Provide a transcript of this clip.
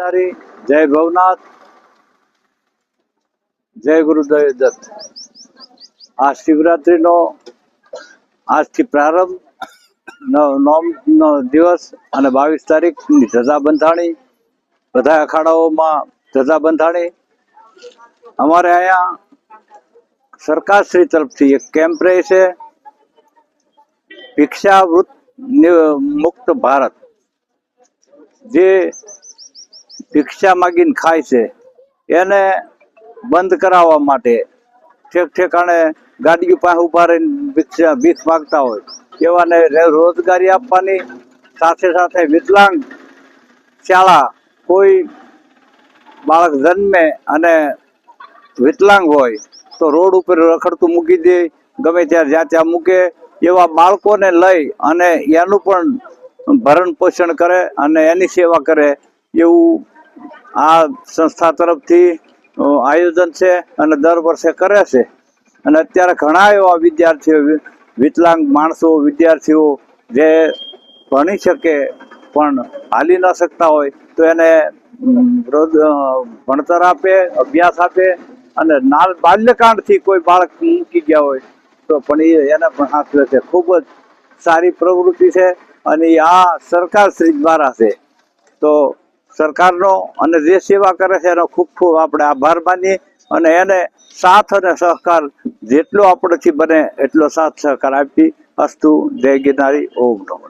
તારી જય ભવનાથ. જય ગુરુદેવ દત્ત. આ શિવરાત્રિનો આજથી પ્રારંભ. નોમનો દિવસ અને બાવીસ તારીખની ધજા બંધાણી. બધા અખાડાઓમાં ધજા બંધાણી. અમારે અહીંયા સરકારશ્રી તરફથી એક કેમ્પ રહે છે. ભિક્ષાવૃત મુક્ત ભારત. જે ભિક્ષા માગીને ખાય છે. એને બંધ કરાવવા માટે ઠેક ઠેકાણે ગાડીઓ પાસે ઊભા રહીને ભિક્ષા, ભીખ માગતા હોય. એવાને રોજગારી આપવાની સાથે સાથે વિકલાંગ શાળા કોઈ બાળક જન્મે અને વિકલાંગ હોય તો રોડ ઉપર રખડતું મૂકી દે, ગમે ત્યાં જ્યાં ત્યાં મૂકે એવા બાળકોને લઈ અને એનું પણ ભરણ પોષણ કરે અને એની સેવા કરે એવું આ સંસ્થા તરફથી આયોજન છે અને દર વર્ષે કરે છે. અને અત્યારે ઘણા એવા વિદ્યાર્થીઓ વિકલાંગ માણસો, વિદ્યાર્થીઓ જે ભણી શકે પણ હાલી ન શકતા હોય, તો એને ભણતર આપે, અભ્યાસ આપે અને નાલ બાલ્યકાંડથી કોઈ બાળક મૂકી ગયા હોય, તો પણ એ એને પણ હાથવે છે. ખૂબ જ સારી પ્રવૃત્તિ છે અને આ સરકાર શ્રી દ્વારા છે. તો સરકારનો અને જે સેવા કરે છે એનો ખૂબ ખૂબ આપણે આભાર માનીએ અને એને સાથ અને સહકાર જેટલો આપણેથી બને એટલો સાથ સહકાર આપી અસ્તુ જય ગિરનારી, ઓમ નમો.